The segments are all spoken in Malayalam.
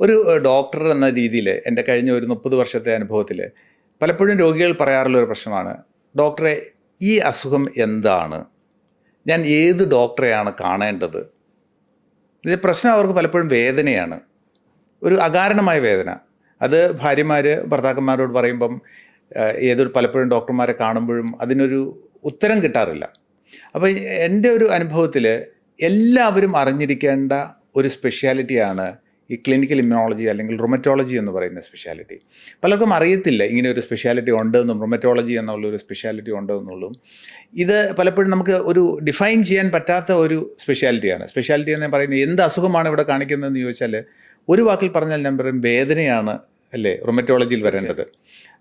ഒരു ഡോക്ടർ എന്ന രീതിയിൽ എന്റെ കഴിഞ്ഞ ഒരു മുപ്പത് വർഷത്തെ അനുഭവത്തിൽ പലപ്പോഴും രോഗികൾ പറയാറുള്ള ഒരു പ്രശ്നമാണ് ഡോക്ടറെ ഈ അസുഖം എന്താണ്? ഞാൻ ഏത് ഡോക്ടറെയാണ് കാണേണ്ടത്? ഇത് പ്രശ്നം അവർക്ക് പലപ്പോഴും വേദനയാണ് ഒരു അകാരണമായ വേദന. അത് ഭാര്യമാർ ഭർത്താക്കന്മാരോട് പറയുമ്പം ഏതൊരു പലപ്പോഴും ഡോക്ടർമാരെ കാണുമ്പോഴും അതിനൊരു ഉത്തരം കിട്ടാറില്ല. അപ്പോൾ എന്റെ ഒരു അനുഭവത്തിൽ എല്ലാവരും അറിഞ്ഞിരിക്കേണ്ട ഒരു സ്പെഷ്യാലിറ്റിയാണ് ഈ ക്ലിനിക്കൽ ഇമ്മ്യൂണോളജി അല്ലെങ്കിൽ റൊമറ്റോളജി എന്ന് പറയുന്ന സ്പെഷ്യാലിറ്റി പലർക്കും അറിയത്തില്ല ഇങ്ങനെ ഒരു സ്പെഷ്യാലിറ്റി ഉണ്ടെന്നും റൊമറ്റോളജി എന്നുള്ള ഒരു സ്പെഷ്യാലിറ്റി ഉണ്ടെന്നുള്ളൂ ഇത് പലപ്പോഴും നമുക്ക് ഒരു ഡിഫൈൻ ചെയ്യാൻ പറ്റാത്ത ഒരു സ്പെഷ്യാലിറ്റിയാണ് സ്പെഷ്യാലിറ്റി എന്ന് പറയുന്നത് എന്ത് അസുഖമാണ് ഇവിടെ കാണിക്കുന്നതെന്ന് ചോദിച്ചാൽ ഒരു വാക്കിൽ പറഞ്ഞാൽ ഞാൻ പറയും വേദനയാണ് അല്ലേ? റൊമറ്റോളജിയിൽ വരേണ്ടത്.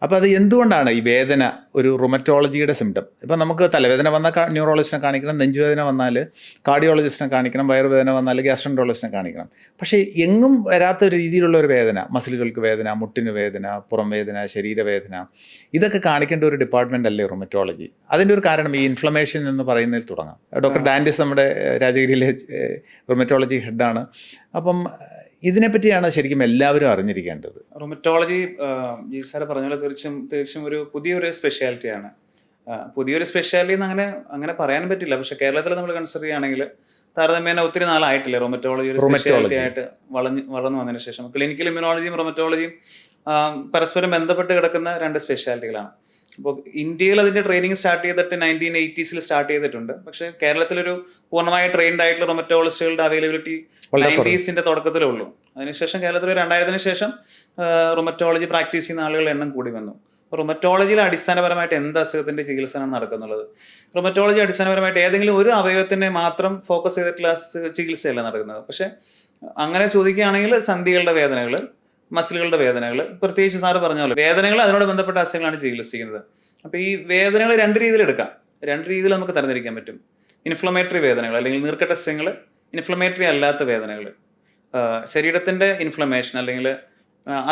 അപ്പോൾ അത് എന്തുകൊണ്ടാണ് ഈ വേദന ഒരു റൊമറ്റോളജിയുടെ സിംറ്റം ഇപ്പം നമുക്ക് തലവേദന വന്നാൽ ന്യൂറോളജിസ്റ്റിനെ കാണിക്കണം നെഞ്ചുവേദന വന്നാൽ കാർഡിയോളജിസ്റ്റിനെ കാണിക്കണം വയറുവേദന വന്നാൽ ഗ്യാസ്ട്രോണ്ടോളജിസ്റ്റിനെ കാണിക്കണം. പക്ഷേ എങ്ങും വരാത്ത ഒരു രീതിയിലുള്ള ഒരു വേദന മസിലുകൾക്ക് വേദന മുട്ടിന് വേദന പുറം വേദന ശരീരവേദന ഇതൊക്കെ കാണിക്കേണ്ട ഒരു ഡിപ്പാർട്ട്മെന്റ് അല്ലേ റൊമറ്റോളജി അതിന്റെ ഒരു കാരണം ഈ ഇൻഫ്ലമേഷൻ എന്ന് പറയുന്നതിൽ തുടങ്ങാം. ഡോക്ടർ ഡാൻഡിസ് നമ്മുടെ രാജഗിരിയിലെ റൊമറ്റോളജി ഹെഡാണ് അപ്പം ഇതിനെപ്പറ്റിയാണ് ശരിക്കും എല്ലാവരും അറിഞ്ഞിരിക്കേണ്ടത്. റൊമറ്റോളജി ജി സാറ് പറഞ്ഞ പോലെ തീർച്ചയായും തീർച്ചയായും ഒരു പുതിയൊരു സ്പെഷ്യാലിറ്റിയാണ് പുതിയൊരു സ്പെഷ്യാലിറ്റി എന്ന് അങ്ങനെ അങ്ങനെ പറയാൻ പറ്റില്ല. പക്ഷെ കേരളത്തിൽ നമ്മൾ കൺസിഡർ ചെയ്യുകയാണെങ്കിൽ താരതമ്യേന ഒത്തിരി നാളായിട്ടില്ല റൊമറ്റോളജി ഒരു. സ്പെഷ്യാലിറ്റി ആയിട്ട് വളഞ്ഞ് വളർന്നു വന്നതിന് ശേഷം. ക്ലിനിക്കൽ ഇമ്മ്യൂണോളജിയും റൊമറ്റോളജിയും പരസ്പരം ബന്ധപ്പെട്ട് കിടക്കുന്ന രണ്ട് സ്പെഷ്യാലിറ്റികളാണ് അപ്പോൾ ഇന്ത്യയിൽ അതിന്റെ ട്രെയിനിങ് സ്റ്റാർട്ട് ചെയ്തിട്ട് നയന്റീൻ എയ്റ്റീസിൽ സ്റ്റാർട്ട് ചെയ്തിട്ടുണ്ട്. പക്ഷേ കേരളത്തിലൊരു പൂർണമായി ട്രെയിൻഡ് ആയിട്ടുള്ള റൊമറ്റോളജിസ്റ്റുകളുടെ അവൈലബിലിറ്റി. നയന്റീസിന്റെ തുടക്കത്തിലേ ഉള്ളൂ. അതിനുശേഷം കേരളത്തിൽ രണ്ടായിരത്തിന് ശേഷം റൊമറ്റോളജി പ്രാക്ടീസ് ചെയ്യുന്ന ആളുകളുടെ എണ്ണം കൂടി വന്നു. റൊമറ്റോളജിയിൽ അടിസ്ഥാനപരമായിട്ട് എന്ത് അസുഖത്തിന്റെ ചികിത്സയാണ് നടക്കുന്നുള്ളത് റൊമറ്റോളജി അടിസ്ഥാനപരമായിട്ട് ഏതെങ്കിലും ഒരു അവയവത്തിനെ മാത്രം ഫോക്കസ് ചെയ്തിട്ടുള്ള ചികിത്സയല്ല നടക്കുന്നത്. പക്ഷേ അങ്ങനെ ചോദിക്കുകയാണെങ്കിൽ സന്ധികളുടെ വേദനകൾ മസിലുകളുടെ വേദനകൾ പ്രത്യേകിച്ച് സാറ് പറഞ്ഞ പോലെ വേദനകൾ അതിനോട് ബന്ധപ്പെട്ട അസുഖങ്ങളാണ് ചികിത്സിക്കുന്നത്. അപ്പോൾ ഈ വേദനകൾ രണ്ട് രീതിയിൽ എടുക്കാം. രണ്ട് രീതിയിൽ നമുക്ക് തരംതിരിക്കാൻ പറ്റും. ഇൻഫ്ലമേറ്ററി വേദനകൾ അല്ലെങ്കിൽ നീർക്കെട്ട അസുഖങ്ങൾ ഇൻഫ്ലമേറ്ററി അല്ലാത്ത വേദനകൾ ശരീരത്തിന്റെ ഇൻഫ്ലമേഷൻ അല്ലെങ്കിൽ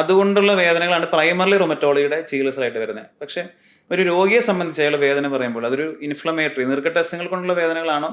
അതുകൊണ്ടുള്ള വേദനകളാണ് പ്രൈമറി റൊമറ്റോളജിയുടെ ചികിത്സകളായിട്ട് വരുന്നത്. പക്ഷേ ഒരു രോഗിയെ സംബന്ധിച്ച് അയാൾ വേദന പറയുമ്പോൾ അതൊരു ഇൻഫ്ലമേറ്ററി നീർക്കെട്ട അസുഖങ്ങൾ കൊണ്ടുള്ള വേദനകളാണോ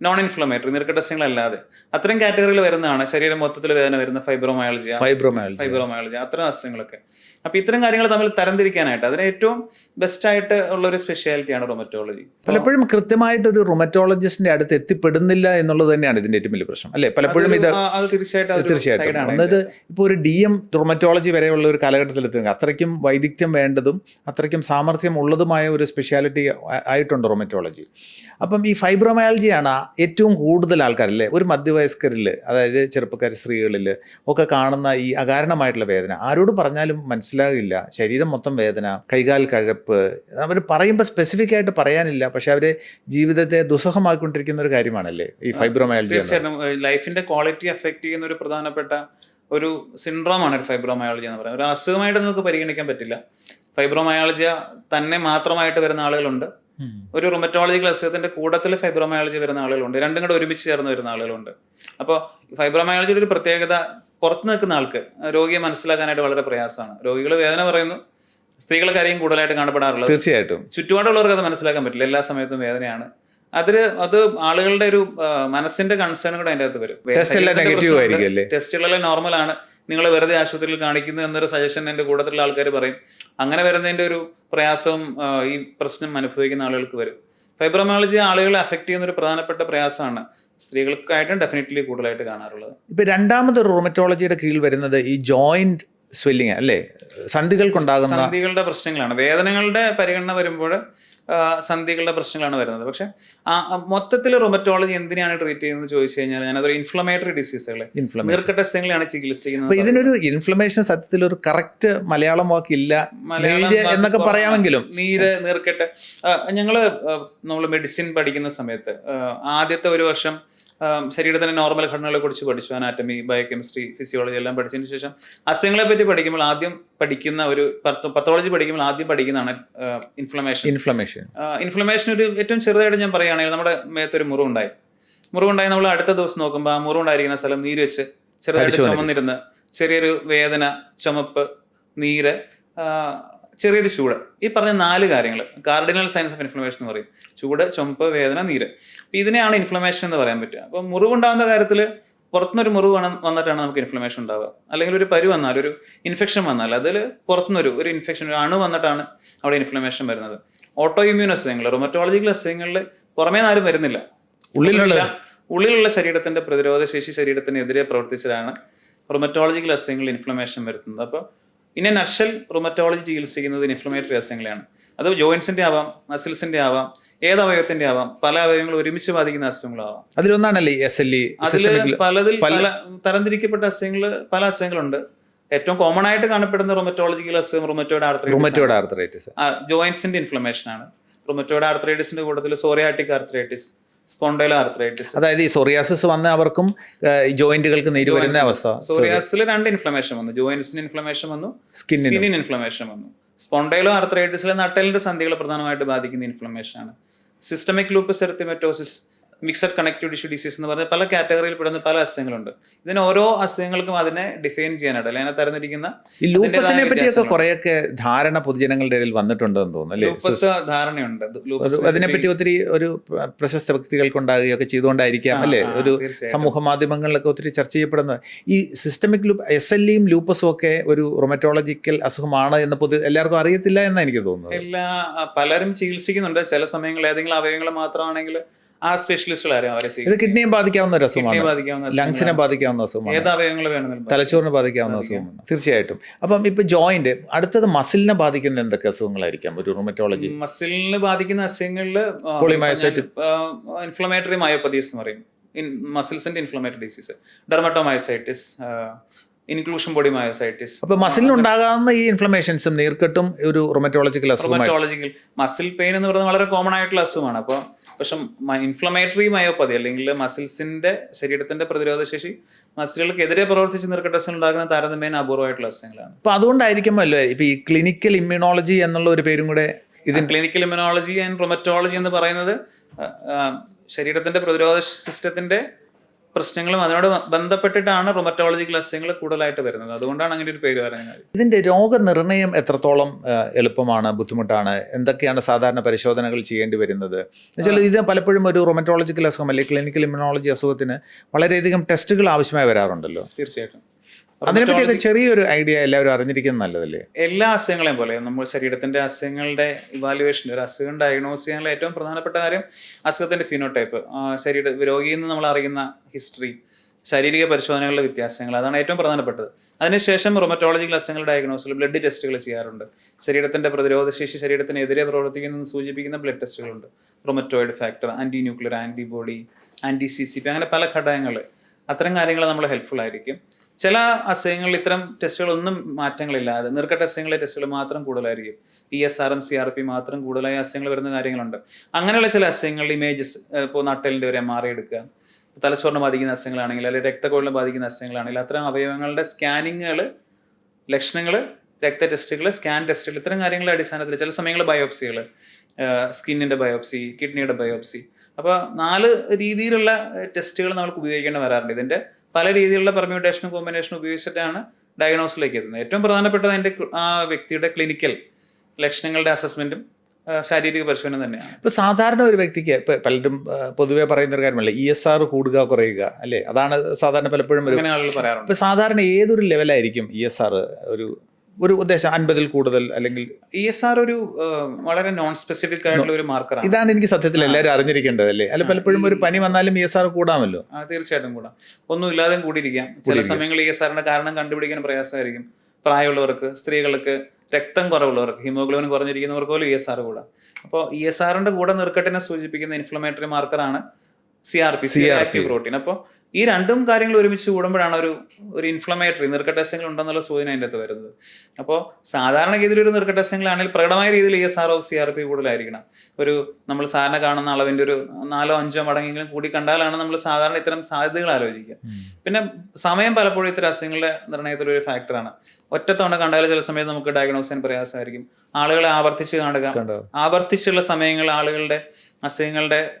നോൺ ഇൻഫ്ലമേറ്ററി നീർക്കെട്ട അല്ലാതെ അത്തരം കാറ്റഗറിയിൽ വരുന്നതാണ് ശരീരം മൊത്തത്തിൽ വേദന വരുന്ന ഫൈബ്രോമയാളജിയ ഫൈബ്രോമയോളജി ഫൈബ്രോമയോളജി അത്തരം അസുഖങ്ങളൊക്കെ. അപ്പൊ ഇത്തരം കാര്യങ്ങൾ തമ്മിൽ തരംതിരിക്കാനായിട്ട് അതിന് ഏറ്റവും ബെസ്റ്റ് ആയിട്ട് ഉള്ള ഒരു സ്പെഷ്യാലിറ്റിയാണ് റൊമറ്റോളജി പലപ്പോഴും കൃത്യമായിട്ട് ഒരു റൊമറ്റോളജിസ്റ്റിന്റെ അടുത്ത് എത്തിപ്പെടുന്നില്ല എന്നുള്ളത് തന്നെയാണ് ഇതിന്റെ ഏറ്റവും വലിയ പ്രശ്നം. അല്ലെ? പലപ്പോഴും ഇത് തീർച്ചയായിട്ടും തീർച്ചയായിട്ടും. അതായത് ഇപ്പൊ ഇപ്പോൾ ഒരു ഡി എം റൊമറ്റോളജി വരെയുള്ള ഒരു കാലഘട്ടത്തിൽ എത്തുക അത്രയ്ക്കും വൈദഗ്ധ്യം വേണ്ടതും അത്രയ്ക്കും സാമർഥ്യം ഉള്ളതുമായ ഒരു സ്പെഷ്യാലിറ്റി ആയിട്ടുണ്ട് റൊമറ്റോളജി അപ്പം ഈ ഫൈബ്രോമയാൾജിയാണ് ഏറ്റവും കൂടുതൽ ആൾക്കാരല്ലേ? ഒരു മധ്യവയസ്കരിൽ അതായത് ചെറുപ്പക്കാർ സ്ത്രീകളിൽ ഒക്കെ കാണുന്ന ഈ അകാരണമായിട്ടുള്ള വേദന. ആരോട് പറഞ്ഞാലും മനസ്സിലാകില്ല. ശരീരം മൊത്തം വേദന കൈകാൽ കഴപ്പ്. അവർ പറയുമ്പോൾ സ്പെസിഫിക് ആയിട്ട് പറയാനില്ല. പക്ഷെ അവർ ജീവിതത്തെ ദുസ്സഹമാക്കിക്കൊണ്ടിരിക്കുന്ന ഒരു കാര്യമാണല്ലേ ഈ ഫൈബ്രോമയാൾജി ലൈഫിന്റെ ക്വാളിറ്റി എഫക്ട് ചെയ്യുന്ന ഒരു പ്രധാനപ്പെട്ട ഒരു സിൻഡ്രോമാണ് ഒരു ഫൈബ്രോമയാളജി എന്ന് പറയുന്നത്. ഒരു അസുഖമായിട്ട് നമുക്ക് പരിഗണിക്കാൻ പറ്റില്ല. ഫൈബ്രോമയാളജിയ തന്നെ മാത്രമായിട്ട് വരുന്ന ആളുകളുണ്ട്. ഒരു റൊമറ്റോളജിക്കൽ അസുഖത്തിന്റെ കൂടത്തിൽ ഫൈബ്രോമയോളജി വരുന്ന ആളുകളുണ്ട്. രണ്ടും കൂടെ ഒരുമിച്ച് ചേർന്ന് വരുന്ന ആളുകളുണ്ട്. അപ്പോൾ ഫൈബ്രോമയോളജിയുടെ ഒരു പ്രത്യേകത പുറത്ത് നിൽക്കുന്ന ആൾക്ക് രോഗിയെ മനസ്സിലാക്കാനായിട്ട് വളരെ പ്രയാസമാണ്. രോഗികൾ വേദന പറയുന്നു സ്ത്രീകളെ കാര്യം കൂടുതലായിട്ട് കാണപ്പെടാറുള്ളത്? തീർച്ചയായിട്ടും. ചുറ്റുപാടുള്ളവർക്ക് അത് മനസ്സിലാക്കാൻ പറ്റില്ല. എല്ലാ സമയത്തും വേദനയാണ്. അതിൽ അത് ആളുകളുടെ ഒരു മനസ്സിന്റെ കൺസേൺ കൂടെ അതിന്റെ അകത്ത് വരും. ടെസ്റ്റുകളെല്ലാം നോർമൽ ആണ്. നിങ്ങൾ വെറുതെ ആശുപത്രിയിൽ കാണിക്കുന്നു എന്നൊരു സജഷൻ എന്റെ കൂട്ടത്തിലുള്ള ആൾക്കാർ പറയും. അങ്ങനെ വരുന്നതിന്റെ ഒരു പ്രയാസവും ഈ പ്രശ്നം അനുഭവിക്കുന്ന ആളുകൾക്ക് വരും. ഫൈബ്രോമയോളജി ആളുകളെ അഫക്റ്റ് ചെയ്യുന്ന ഒരു പ്രധാനപ്പെട്ട പ്രയാസമാണ്. സ്ത്രീകൾക്കായിട്ടും ഡെഫിനറ്റ്ലി കൂടുതലായിട്ട് കാണാറുള്ളത്. ഇപ്പൊ രണ്ടാമത് റൂമറ്റോളജിയുടെ കീഴിൽ വരുന്നത് ഈ ജോയിന്റ് സ്വെല്ലിങ് അല്ലേ? സന്ധികൾക്കുണ്ടാകുന്ന സന്ധികളുടെ പ്രശ്നങ്ങളാണ്. വേദനകളുടെ പരിഗണന വരുമ്പോൾ സന്ധികളുടെ പ്രശ്നങ്ങളാണ് വരുന്നത്. പക്ഷെ മൊത്തത്തിൽ റൊമറ്റോളജി എന്തിനാണ് ട്രീറ്റ് ചെയ്യുന്നത് ചോദിച്ചു കഴിഞ്ഞാൽ ഞാനതൊരു ഇൻഫ്ലമേറ്ററി ഡിസീസുകളെ ഇൻഫ്ലമേഷൻ നീർക്കെട്ട അസുഖങ്ങളെയാണ് അപ്പൊ ചികിത്സിക്കുന്നത് ഇതിനൊരു ഇൻഫ്ലമേഷൻ സത്യത്തിൽ ഒരു കറക്റ്റ് മലയാളം വാക്കില്ല. എന്നൊക്കെ പറയാമെങ്കിലും. നീര് നീർക്കെട്ട്. ഞങ്ങൾ നമ്മൾ മെഡിസിൻ പഠിക്കുന്ന സമയത്ത് ആദ്യത്തെ ഒരു വർഷം ശരീരത്തിന്റെ നോർമൽ ഘടനകളെ കുറിച്ച് പഠിച്ചു അനാറ്റമി ബയോകെമിസ്ട്രി ഫിസിയോളജി എല്ലാം പഠിച്ചതിന് ശേഷം അസുഖങ്ങളെ പറ്റി പഠിക്കുമ്പോൾ ആദ്യം പഠിക്കുന്ന ഒരു പത്തോളജി പഠിക്കുമ്പോൾ ആദ്യം പഠിക്കുന്നതാണ് ഇൻഫ്ലമേഷൻ ഇൻഫ്ലമേഷൻ ഇൻഫ്ലമേഷൻ ഒരു ഏറ്റവും ചെറുതായിട്ട് ഞാൻ പറയുകയാണെങ്കിൽ നമ്മുടെ മേത്തൊരു മുറിവുണ്ടായി. മുറിവുണ്ടായി നമ്മൾ അടുത്ത ദിവസം നോക്കുമ്പോൾ ആ മുറിവുണ്ടായിരിക്കുന്ന സ്ഥലം നീര് വെച്ച് ചെറുതായിട്ട് ചുമന്നിരുന്ന് ചെറിയൊരു വേദന ചുമപ്പ് നീര് ചെറിയൊരു ചൂട്. ഈ പറഞ്ഞ നാല് കാര്യങ്ങൾ കാർഡിനൽ സയൻസ് ഓഫ് ഇൻഫ്ലമേഷൻ എന്ന് പറയും. ചൂട് ചുമപ്പ് വേദന നീര്. അപ്പം ഇതിനെയാണ് ഇൻഫ്ലമേഷൻ എന്ന് പറയാൻ പറ്റുക. അപ്പോൾ മുറിവുണ്ടാകുന്ന കാര്യത്തിൽ പുറത്തുനിന്നൊരു മുറിവ് വന്ന- വന്നിട്ടാണ് നമുക്ക് ഇൻഫ്ലമേഷൻ ഉണ്ടാവുക. അല്ലെങ്കിൽ ഒരു പരി വന്നാൽ ഒരു ഇൻഫെക്ഷൻ വന്നാൽ അതിൽ പുറത്തുനിന്നൊരു ഒരു ഇൻഫെക്ഷൻ ഒരു അണു വന്നിട്ടാണ് അവിടെ ഇൻഫ്ലമേഷൻ വരുന്നത്. ഓട്ടോ ഇമ്മ്യൂൺ അസുഖങ്ങൾ റൊമറ്റോളജിക്കൽ അസുഖങ്ങളിൽ പുറമേ ആരും വരുന്നില്ല. ഉള്ളിലുള്ള ഉള്ളിലുള്ള- ഉള്ളിലുള്ള ശരീരത്തിന്റെ പ്രതിരോധ ശേഷി ശരീരത്തിനെതിരെ പ്രവർത്തിച്ചതാണ് റൊമറ്റോളജിക്കൽ അസുഖങ്ങളിൽ ഇൻഫ്ലമേഷൻ വരുത്തുന്നത്. അപ്പോൾ ഇനി നഷൽ റൊമറ്റോളജി ചികിത്സിക്കുന്നത് ഇൻഫ്ലമേറ്ററി അസുഖങ്ങളെയാണ് അത് ജോയിൻസിന്റെ ആവാം മസിൽസിന്റെ ആവാം ഏത് അവയവത്തിന്റെ ആവാം പല അവയവങ്ങൾ ഒരുമിച്ച് ബാധിക്കുന്ന അസുഖങ്ങളാവാം. അതിലൊന്നാണല്ലേ എസ് എൽ ഇ അതിൽ പലതിൽ പല- തരംതിരിക്കപ്പെട്ട അസുഖങ്ങൾ പല അസുഖങ്ങളുണ്ട്. ഏറ്റവും കോമൺ ആയിട്ട് കാണപ്പെടുന്ന റൊമറ്റോളജിക്കൽ അസുഖം റൊമറ്റോയിഡ് ആർത്രൈറ്റിസ് ജോയിൻസിന്റെ ഇൻഫ്ലമേഷൻ ആണ്. റൊമറ്റോയിഡ് ആർത്രൈറ്റിസിന്റെ കൂട്ടത്തിൽ സോറിയാറ്റിക് ആർത്രൈറ്റിസ് സ്പോണ്ടൈലോ ആർത്രൈറ്റിസ്. അതായത് ഈ സോറിയാസിസ് വന്ന അവർക്കും ജോയിന്റുകൾക്ക് നീര് വരുന്ന അവസ്ഥ. സോറിയാസിൽ രണ്ട് ഇൻഫ്ലമേഷൻ വന്നു. ജോയിൻസിന് ഇൻഫ്ലമേഷൻ വന്നു. സ്കിന്നിന് ഇൻഫ്ലമേഷൻ വന്നു. സ്പോണ്ടൈലോ ആർത്രൈറ്റിസിലെ നട്ടലിന്റെ സന്ധികളെ പ്രധാനമായിട്ട് ബാധിക്കുന്ന ഇൻഫ്ലമേഷൻ ആണ്. Systemic lupus erythematosus mixed connective tissue disease എന്ന് പറഞ്ഞ പല കാറ്റഗറിയിൽ പെടുന്ന പല അസുഖങ്ങളുണ്ട്. ഇതിന് ഓരോ അസുഖങ്ങൾക്കും അതിനെ ഡിഫൈൻ ചെയ്യാനായിട്ട് അല്ലെങ്കിൽ അതിനെ തരംതിരിക്കുന്ന ലൂപ്പസിനെ പറ്റിയൊക്കെ. കുറെയൊക്കെ ധാരണ പൊതുജനങ്ങളുടെ ഇടയിൽ വന്നിട്ടുണ്ടെന്ന് തോന്നുന്നു ലൂപ്പസ് ധാരണയുണ്ട്. ലൂപ്പസ് അതിനെപ്പറ്റി ഒത്തിരി ഒരു പ്രശസ്ത വ്യക്തികൾക്ക് ഉണ്ടാകുകയൊക്കെ ചെയ്തുകൊണ്ടായിരിക്കാം അല്ലേ? ഒരു സമൂഹ മാധ്യമങ്ങളിലൊക്കെ ഒത്തിരി ചർച്ച ചെയ്യപ്പെടുന്നത്. ഈ സിസ്റ്റമിക് ലൂപ്പ് എസ് എൽ ഇയും ലൂപ്പസും ഒക്കെ ഒരു റൊമറ്റോളജിക്കൽ അസുഖമാണ് എന്ന് പൊതു എല്ലാവർക്കും അറിയത്തില്ല എന്നാണ് എനിക്ക് തോന്നുന്നത്. എല്ലാ പലരും ചികിത്സിക്കുന്നുണ്ട്. ചില സമയങ്ങളിൽ ഏതെങ്കിലും അവയവങ്ങൾ മാത്രമാണെങ്കിൽ ആ സ്പെഷ്യലിസ്റ്റുകൾ ആരും അവരെ ഇത് കിഡ്നിയെ ബാധിക്കാവുന്ന ഒരു അസുഖമാണ് ബാധിക്കാവുന്ന ലങ്സിനെ ബാധിക്കാവുന്ന അസുഖമാണ് ഏത് അവയവങ്ങൾ വേണമെങ്കിലും തലച്ചോറിനെ ബാധിക്കാവുന്ന അസുഖമാണ് തീർച്ചയായിട്ടും. അപ്പം ഇപ്പൊ ജോയിന്റ് അടുത്തത് മസിലിനെ ബാധിക്കുന്ന എന്തൊക്കെ അസുഖങ്ങളായിരിക്കാം? ഒരു റൊമറ്റോളജി മസിലിന് ബാധിക്കുന്ന അസുഖങ്ങളിൽ. ഇൻഫ്ലമേറ്ററി മയോപ്പതീസ് എന്ന് പറയും. മസിൽസിന്റെ inflammatory disease dermatomyositis inclusion body myositis അപ്പൊ മസിലിനുണ്ടാകാവുന്ന ഈ ഇൻഫ്ലമേഷൻസും നീർക്കെട്ടും ഒരു റൊമറ്റോളജിക്കൽ അസുഖം റൊമറ്റോളജിക്കൽ മസിൽ പെയിൻ എന്ന് പറയുന്നത് വളരെ കോമൺ ആയിട്ടുള്ള അസുഖമാണ്. അപ്പോൾ പക്ഷെ ഇൻഫ്ലമേറ്ററി മയോപ്പതി അല്ലെങ്കിൽ മസിൽസിന്റെ ശരീരത്തിന്റെ പ്രതിരോധ ശേഷി മസിലുകൾക്കെതിരെ പ്രവർത്തിച്ച് നിർക്കട്ടസിൽ ഉണ്ടാകുന്ന താരതമ്യേന അപൂർവമായിട്ടുള്ള അസുഖങ്ങളാണ്. അപ്പൊ അതുകൊണ്ടായിരിക്കുമല്ലോ ഇപ്പൊ ഈ ക്ലിനിക്കൽ ഇമ്മ്യൂണോളജി എന്നുള്ള ഒരു പേരും കൂടെ ഇതിന് ക്ലിനിക്കൽ ഇമ്യൂണോളജി ആൻഡ് റൊമറ്റോളജി എന്ന് പറയുന്നത് ശരീരത്തിന്റെ പ്രതിരോധ സിസ്റ്റത്തിന്റെ പ്രശ്നങ്ങളും അതിനോട് ബന്ധപ്പെട്ടിട്ടാണ് റൊമറ്റോളജിക്കൽ അസുഖങ്ങൾ കൂടുതലായിട്ട് വരുന്നത്. അതുകൊണ്ടാണ് അങ്ങനെ ഒരു പേര് പറയുന്നത്. ഇതിന്റെ രോഗനിർണയം എത്രത്തോളം എളുപ്പമാണ് ബുദ്ധിമുട്ടാണ്? എന്തൊക്കെയാണ് സാധാരണ പരിശോധനകൾ ചെയ്യേണ്ടി വരുന്നത്? എന്നുവെച്ചാൽ ഇത് പലപ്പോഴും ഒരു റൊമറ്റോളജിക്കൽ അസുഖം അല്ലെങ്കിൽ ക്ലിനിക്കൽ ഇമ്മ്യൂണോളജി അസുഖത്തിന് വളരെയധികം ടെസ്റ്റുകൾ ആവശ്യമായി വരാറുണ്ടല്ലോ? തീർച്ചയായിട്ടും. അതിനെപ്പറ്റിയൊക്കെ ചെറിയൊരു ഐഡിയ എല്ലാവരും അറിഞ്ഞിരിക്കുന്നത് നല്ലതല്ലേ? എല്ലാ അസുഖങ്ങളെയും പോലെ നമ്മൾ ശരീരത്തിന്റെ അസുഖങ്ങളുടെ ഇവാലുവേഷൻ ഒരു അസുഖം ഡയഗ്നോസ് ചെയ്യാനുള്ള ഏറ്റവും പ്രധാനപ്പെട്ട കാര്യം അസുഖത്തിന്റെ ഫിനോടൈപ്പ് ശരീര രോഗിയിൽ നിന്ന് നമ്മൾ അറിയുന്ന ഹിസ്റ്ററി ശാരീരിക പരിശോധനകളുടെ വ്യത്യാസങ്ങൾ അതാണ് ഏറ്റവും പ്രധാനപ്പെട്ടത്. അതിനുശേഷം റൊമറ്റോളജിക്കൽ അസുഖങ്ങൾ ഡയഗ്നോസിൽ ബ്ലഡ് ടെസ്റ്റുകൾ ചെയ്യാറുണ്ട്. ശരീരത്തിന്റെ പ്രതിരോധശേഷി ശരീരത്തിനെതിരെ പ്രവർത്തിക്കുന്നത് സൂചിപ്പിക്കുന്ന blood ടെസ്റ്റുകളുണ്ട് rheumatoid factor anti nuclear antibody anti C C P അങ്ങനെ പല ഘടകങ്ങൾ അത്തരം കാര്യങ്ങൾ നമ്മൾ ഹെൽപ്ഫുൾ ആയിരിക്കും. ചില അസുഖങ്ങളിൽ ഇത്തരം ടെസ്റ്റുകളൊന്നും മാറ്റങ്ങളില്ലാതെ നീർക്കട്ട അസുഖങ്ങളിലെ ടെസ്റ്റുകൾ മാത്രം കൂടുതലായിരിക്കും. E S R M C R P മാത്രം കൂടുതലായി അസുഖങ്ങൾ വരുന്ന കാര്യങ്ങളുണ്ട്. അങ്ങനെയുള്ള ചില അസുഖങ്ങളുടെ ഇമേജസ് ഇപ്പോൾ നട്ടലിന്റെ ഒരു എം ആർ ഐ എടുക്കുക തലച്ചോറിനെ ബാധിക്കുന്ന അസുഖങ്ങളാണെങ്കിൽ അല്ലെങ്കിൽ രക്തക്കോളിനെ ബാധിക്കുന്ന അസുഖങ്ങളാണെങ്കിൽ അത്തരം അവയവങ്ങളുടെ സ്കാനിങ്ങുകൾ ലക്ഷണങ്ങൾ രക്ത ടെസ്റ്റുകൾ സ്കാൻ ടെസ്റ്റുകൾ ഇത്തരം കാര്യങ്ങളുടെ അടിസ്ഥാനത്തിൽ ചില സമയങ്ങളിൽ ബയോപ്സികൾ സ്കിന്നിന്റെ ബയോപ്സി കിഡ്നിയുടെ ബയോപ്സി അപ്പോൾ നാല് രീതിയിലുള്ള ടെസ്റ്റുകൾ നമുക്ക് ഉപയോഗിക്കേണ്ടി വരാറുണ്ട്. ഇതിന്റെ പല രീതിയിലുള്ള പെർമ്യൂട്ടേഷനും കോമ്പിനേഷനും ഉപയോഗിച്ചിട്ടാണ് ഡയഗ്നോസിലേക്ക് എത്തുന്നത്. ഏറ്റവും പ്രധാനപ്പെട്ടത് അതിന്റെ ആ വ്യക്തിയുടെ ക്ലിനിക്കൽ ലക്ഷണങ്ങളുടെ അസസ്മെന്റും ശാരീരിക പരിശോധന തന്നെയാണ്. ഇപ്പൊ സാധാരണ ഒരു വ്യക്തിക്ക് ഇപ്പൊ പലരും പൊതുവെ പറയുന്ന ഒരു കാര്യമല്ല ഇ എസ് ആർ കൂടുക കുറയുക അല്ലേ? അതാണ് സാധാരണ പലപ്പോഴും ഒരു അങ്ങനെ പറയാറുണ്ട്. ഇപ്പൊ സാധാരണ ഏതൊരു ലെവലായിരിക്കും ഇ എസ് ആർ ഒരു ഒരു ഉദ്ദേശം അൻപതിൽ കൂടുതൽ അല്ലെങ്കിൽ ഇ എസ് ആർ ഒരു വളരെ നോൺ സ്പെസിഫിക് ആയിട്ടുള്ള ഒരു മാർക്കറാണ് ഇതാണ് എനിക്ക് സത്യത്തിൽ എല്ലാവരും അറിഞ്ഞിരിക്കേണ്ടത് അല്ലേ? അല്ല പലപ്പോഴും ഒരു പനി വന്നാലും ഇ എസ് ആർ കൂടാമല്ലോ? തീർച്ചയായിട്ടും കൂടാം. ഒന്നും ഇല്ലാതെയും കൂടിയിരിക്കാം. ചില സമയങ്ങളിൽ ഇ എസ് ആറിന്റെ കാരണം കണ്ടുപിടിക്കാൻ പ്രയാസമായിരിക്കും. പ്രായമുള്ളവർക്ക് സ്ത്രീകൾക്ക് രക്തം കുറവുള്ളവർക്ക് ഹിമോഗ്ലോബിൻ കുറഞ്ഞിരിക്കുന്നവർക്ക് പോലും ഇ എസ് ആർ കൂടാം. അപ്പോൾ ഇ എസ് ആറിന്റെ കൂടെ നിർക്കട്ടിനെ സൂചിപ്പിക്കുന്ന inflammatory മാർക്കറാണ് C R P C active protein അപ്പോൾ ഈ രണ്ടും കാര്യങ്ങൾ ഒരുമിച്ച് കൂടുമ്പോഴാണ് ഒരു ഒരു ഇൻഫ്ലമേറ്ററി നീർക്കെട്ടസ്യങ്ങൾ ഉണ്ടെന്നുള്ള സൂചന അതിന്റെ അകത്ത് വരുന്നത്. അപ്പോൾ സാധാരണഗതിയിൽ ഒരു നീർക്കെട്ടസ്യങ്ങളാണെങ്കിൽ പ്രകടമായ രീതിയിൽ ഇ എസ് ആർ ഒ സി ആർ പി കൂടുതലായിരിക്കണം. ഒരു നമ്മൾ സാധാരണ കാണുന്ന അളവിന്റെ ഒരു നാലോ അഞ്ചോ മടങ്ങെങ്കിലും കൂടി കണ്ടാലാണ് നമ്മൾ സാധാരണ ഇത്തരം സാധ്യതകൾ ആലോചിക്കുക. പിന്നെ സമയം പലപ്പോഴും ഇത്തരം അസുഖങ്ങളുടെ നിർണയത്തിലൊരു ഫാക്ടറാണ് ഒറ്റത്തവണ കണ്ടാൽ ചില സമയത്ത് നമുക്ക് ഡയഗ്നോസ് ചെയ്യാൻ പ്രയാസമായിരിക്കും. ആളുകളെ ആവർത്തിച്ച് കാണുക. ആവർത്തിച്ചുള്ള സമയങ്ങൾ ആളുകളുടെ അസുഖങ്ങളുടെ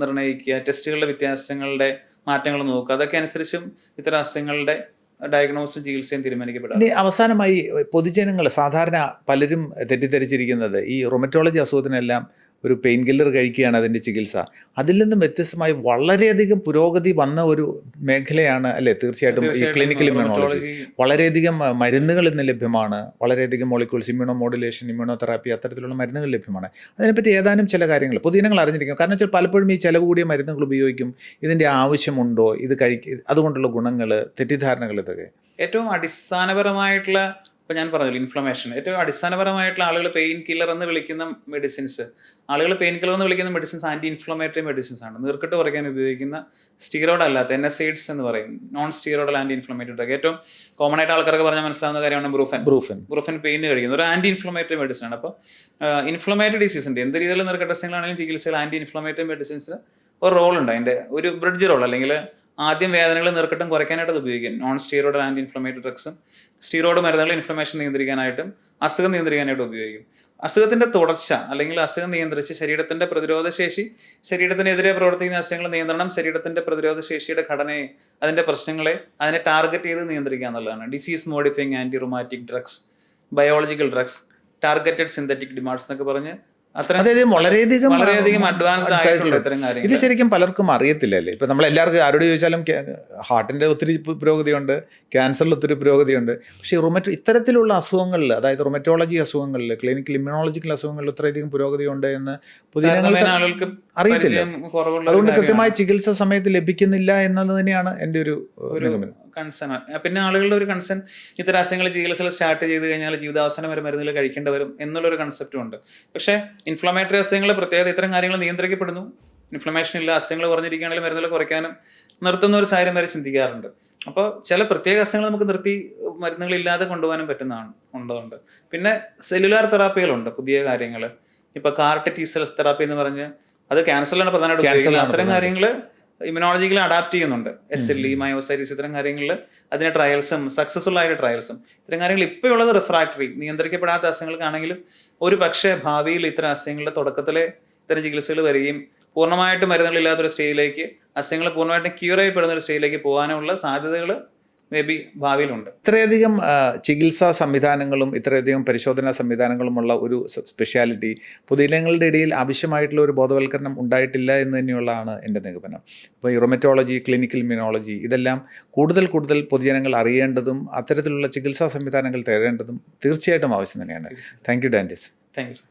നിർണയിക്കുക. നിർണയിക്കുക ടെസ്റ്റുകളുടെ വ്യത്യാസങ്ങളുടെ മാറ്റങ്ങൾ നോക്കുക. അതൊക്കെ അനുസരിച്ചും ഇത്തരം അസുഖങ്ങളുടെ ഡയഗ്നോസും ചികിത്സയും തീരുമാനിക്കപ്പെടും ഇനി അവസാനമായി പൊതുജനങ്ങൾ സാധാരണ പലരും തെറ്റിദ്ധരിച്ചിരിക്കുന്നത് ഈ റൊമറ്റോളജി അസുഖത്തിനെല്ലാം ഒരു പെയിൻ കില്ലർ കഴിക്കുകയാണ് അതിന്റെ ചികിത്സ. അതിൽ നിന്നും വ്യത്യസ്തമായി വളരെയധികം പുരോഗതി വന്ന ഒരു മേഖലയാണ് അല്ലേ? തീർച്ചയായിട്ടും ഈ ക്ലിനിക്കൽ ഇമ്മ്യൂണോളജി വളരെയധികം മരുന്നുകൾ ഇന്ന് ലഭ്യമാണ്. വളരെയധികം molecules immuno modulation immuno therapy അത്തരത്തിലുള്ള മരുന്നുകൾ ലഭ്യമാണ്. അതിനെപ്പറ്റി ഏതാനും ചില കാര്യങ്ങൾ പൊതുജനങ്ങൾ അറിഞ്ഞിരിക്കും കാരണം വെച്ചാൽ പലപ്പോഴും ഈ ചിലവ് കൂടിയ മരുന്നുകൾ ഉപയോഗിക്കും. ഇതിന്റെ ആവശ്യമുണ്ടോ? ഇത് കഴിക്ക അതുകൊണ്ടുള്ള ഗുണങ്ങൾ തെറ്റിദ്ധാരണകൾ ഇതൊക്കെ. ഏറ്റവും അടിസ്ഥാനപരമായിട്ടുള്ള ഇപ്പൊ ഞാൻ പറഞ്ഞു ഇൻഫ്ലമേഷൻ ഏറ്റവും അടിസ്ഥാനപരമായിട്ടുള്ള ആളുകൾ പെയിൻ കില്ലർ എന്ന് വിളിക്കുന്ന മെഡിസിൻസ് ആളുകൾ പെയിൻ കില്ലർ എന്ന് വിളിക്കുന്ന മെഡിസിൻസ് ആന്റി ഇൻഫ്ലമേറ്ററി മെഡിസിൻസ് ആണ്. നീർക്കെട്ട് കുറയ്ക്കാൻ ഉപയോഗിക്കുന്ന സ്റ്റീറോയിഡ് അല്ലാത്ത എൻ എസ് എയ്ഡ്സ് എന്ന് പറയും. Non steroidal anti inflammatory drug ഏറ്റവും കോമൺ ആയിട്ട് ആൾക്കാർക്ക് പറഞ്ഞാൽ മനസ്സിലാവുന്ന കാര്യമാണ് ബ്രൂഫൻ ബ്രൂഫൻ ബ്രൂഫൻ പെയിൻ കഴിക്കുന്നത് ഒരു ആന്റി ഇൻഫ്ലമേറ്ററി മെഡിസിൻ ആണ് അപ്പോൾ ഇൻഫ്ലമേറ്ററി ഉണ്ട്. എന്ത് രീതിയിൽ നീർക്കെട്ട് അസുഖങ്ങളാണെങ്കിലും ചികിത്സയിൽ ആന്റി ഇൻഫ്ലമേറ്ററി മെഡിസിൻസ് ഒരു റോൾ ഉണ്ട്. അതിന്റെ ഒരു ബ്രിഡ്ജ് റോൾ അല്ലെങ്കിൽ ആദ്യം വേദനകൾ നീർക്കെട്ടും കുറയ്ക്കാനായിട്ട് അത് ഉപയോഗിക്കും. നോൺ സ്റ്റീറോയിഡ് ആന്റി ഇൻഫ്ലമേറ്ററി ഡ്രഗ്സും സ്റ്റീറോയിഡ് മരുന്നുകൾ ഇൻഫ്ലമേഷൻ നിയന്ത്രിക്കാനായിട്ടും അസുഖം നിയന്ത്രിക്കാനായിട്ടും ഉപയോഗിക്കും. അസുഖത്തിന്റെ തുടർച്ച അല്ലെങ്കിൽ അസുഖം നിയന്ത്രിച്ച് ശരീരത്തിന്റെ പ്രതിരോധ ശേഷി ശരീരത്തിനെതിരെ പ്രവർത്തിക്കുന്ന അസുഖങ്ങൾ നിയന്ത്രണം ശരീരത്തിന്റെ പ്രതിരോധ ശേഷിയുടെ ഘടനയെ അതിന്റെ പ്രശ്നങ്ങളെ അതിനെ ടാർഗറ്റ് ചെയ്ത് നിയന്ത്രിക്കുക എന്നുള്ളതാണ്. Disease modifying anti rheumatic drugs biological drugs targeted synthetic DMARDs എന്നൊക്കെ പറഞ്ഞ് വളരെയധികം വളരെയധികം അഡ്വാൻസ്ഡ് ആയിട്ടുള്ള കാര്യങ്ങൾ ഇത് ശരിക്കും പലർക്കും അറിയത്തില്ലല്ലേ? ഇപ്പൊ നമ്മൾ എല്ലാവർക്കും ആരോട് ചോദിച്ചാലും ഹാർട്ടിന്റെ ഒത്തിരി പുരോഗതിയുണ്ട് ക്യാൻസറിൽ ഒത്തിരി പുരോഗതിയുണ്ട്. പക്ഷേ റുമറ്റോ ഇത്തരത്തിലുള്ള അസുഖങ്ങളിൽ അതായത് റുമറ്റോളജി അസുഖങ്ങളിൽ ക്ലിനിക്കൽ ഇമ്മ്യൂണോളജിക്കൽ അസുഖങ്ങളിൽ ഇത്രയധികം പുരോഗതിയുണ്ട് എന്ന് പുതിയ അറിയത്തില്ല. അതുകൊണ്ട്. കൃത്യമായ ചികിത്സ സമയത്ത് ലഭിക്കുന്നില്ല എന്നത് തന്നെയാണ് എന്റെ ഒരു ഒരു നിഗമനം. കൺസേൺ പിന്നെ ആളുകളുടെ ഒരു കൺസേൺ ഇത്തരം അസുഖങ്ങൾ ചികിത്സകൾ സ്റ്റാർട്ട് ചെയ്ത് കഴിഞ്ഞാൽ ജീവിതാവസാനം വരെ മരുന്നുകൾ കഴിക്കേണ്ടി വരും എന്നുള്ളൊരു കൺസെപ്റ്റും ഉണ്ട്. പക്ഷേ ഇൻഫ്ലമേറ്ററി അസുഖങ്ങൾ പ്രത്യേകത ഇത്തരം കാര്യങ്ങൾ നിയന്ത്രിക്കപ്പെടുന്നു. ഇൻഫ്ലമേഷൻ ഇല്ല അസുഖങ്ങൾ കുറഞ്ഞിരിക്കുകയാണെങ്കിൽ മരുന്നുകൾ കുറയ്ക്കാനും നിർത്തുന്ന ഒരു സാഹചര്യം വരെ ചിന്തിക്കാറുണ്ട്. അപ്പോൾ ചില പ്രത്യേക അസുഖങ്ങൾ നമുക്ക് നിർത്തി മരുന്നുകളില്ലാതെ കൊണ്ടുപോകാനും പറ്റുന്നതാണ് ഉണ്ടതുണ്ട് പിന്നെ സെല്ലുലാർ തെറാപ്പികളുണ്ട് പുതിയ കാര്യങ്ങൾ. ഇപ്പൊ കാർട്ട് ടി സെൽസ് തെറാപ്പി എന്ന് പറഞ്ഞ് അത് ക്യാൻസറിലാണ് പ്രധാനമായിട്ട് അത്തരം. കാര്യങ്ങൾ ഇമ്യൂണോളജിക്കൽ അഡാപ്റ്റ് ചെയ്യുന്നുണ്ട്. എസ് എൽ ഇ മയോസൈറ്റിസ് ഇത്തരം കാര്യങ്ങളിൽ അതിന് ട്രയൽസും സക്സസ്ഫുൾ ആയ ട്രയൽസും ഇത്തരം കാര്യങ്ങൾ ഇപ്പോൾ ഉള്ളത് റിഫ്രാക്ടറി നിയന്ത്രിക്കപ്പെടാത്ത അസുഖങ്ങൾക്കാണെങ്കിലും ഒരു പക്ഷേ ഭാവിയിൽ ഇത്തരം അസുഖങ്ങളുടെ തുടക്കത്തിലെ ഇത്തരം ചികിത്സകൾ വരികയും പൂർണമായിട്ടും മരുന്നുകളില്ലാത്തൊരു സ്റ്റേജിലേക്ക് അസുഖങ്ങൾ പൂർണമായിട്ടും ക്യൂർ ചെയ്യപ്പെടുന്ന ഒരു സ്റ്റേജിലേക്ക് പോകാനുള്ള സാധ്യതകൾ മേ ബി ഭാവിയിലുണ്ട്. ഇത്രയധികം ചികിത്സാ സംവിധാനങ്ങളും ഇത്രയധികം പരിശോധനാ സംവിധാനങ്ങളുമുള്ള ഒരു സ്പെഷ്യാലിറ്റി പൊതുജനങ്ങളുടെ ഇടയിൽ ആവശ്യമായിട്ടുള്ള ഒരു ബോധവൽക്കരണം ഉണ്ടായിട്ടില്ല എന്ന് തന്നെയുള്ളതാണ് എന്റെ നിഗമനം. ഇപ്പോൾ യുറോമെറ്റോളജി ക്ലിനിക്കൽ ഇമ്മ്യൂണോളജി ഇതെല്ലാം കൂടുതൽ കൂടുതൽ പൊതുജനങ്ങൾ അറിയേണ്ടതും അത്തരത്തിലുള്ള ചികിത്സാ സംവിധാനങ്ങൾ തേടേണ്ടതും തീർച്ചയായിട്ടും ആവശ്യം തന്നെയാണ്. Thank you Dantis thank you sir